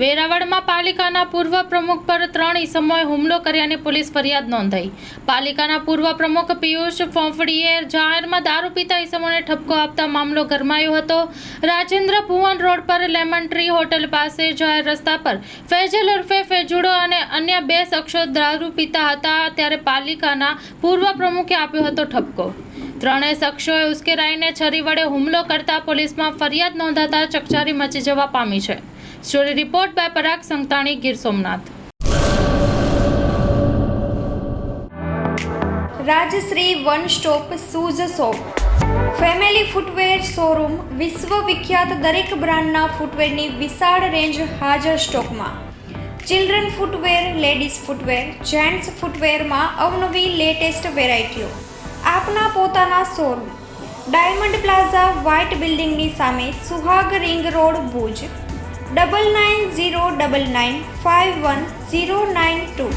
વેરાવળમાં પાલિકાના પૂર્વ પ્રમુખ પર ત્રણ ઇસમોએ હુમલો કર્યાની પોલીસ ફરિયાદ નોંધાઈ. પાલિકાના પૂર્વ પ્રમુખ પિયુષ ફોંફડીએ જાહેરમાં દારૂ પીતા ઇસમોને ઠપકો આપતા મામલો ગરમાયો હતો. રાજેન્દ્ર ભુવન રોડ પર લેમન ટ્રી હોટલ પાસે જાહેર રસ્તા પર ફેજલ ઉર્ફે ફેજુડો અને અન્ય બે શખ્સો દારૂ પીતા હતા ત્યારે પાલિકાના પૂર્વ પ્રમુખે આપ્યો હતો ઠપકો. ત્રણેય શખ્સોએ ઉશ્કેરાઈને છરી વડે હુમલો કરતા પોલીસમાં ફરિયાદ નોંધાતા ચકચારી મચી જવા પામી છે. Story report by Parag Santani Gir Somnath Rajshree one stop shoes shop family footwear showroom વિશ્વ વિખ્યાત દરેક બ્રાન્ડના ફૂટવેરની વિશાળ રેન્જ હાજર સ્ટોકમાં children footwear ladies footwear gents ફૂટવેરમાં અવનવી લેટેસ્ટ વેરાયટીઓ આપના પોતાના શોરૂમ ડાયમંડ પ્લાઝા વ્હાઇટ બિલ્ડિંગની સામે Suhag ring road Bhuj Double nine zero double nine five one zero nine two.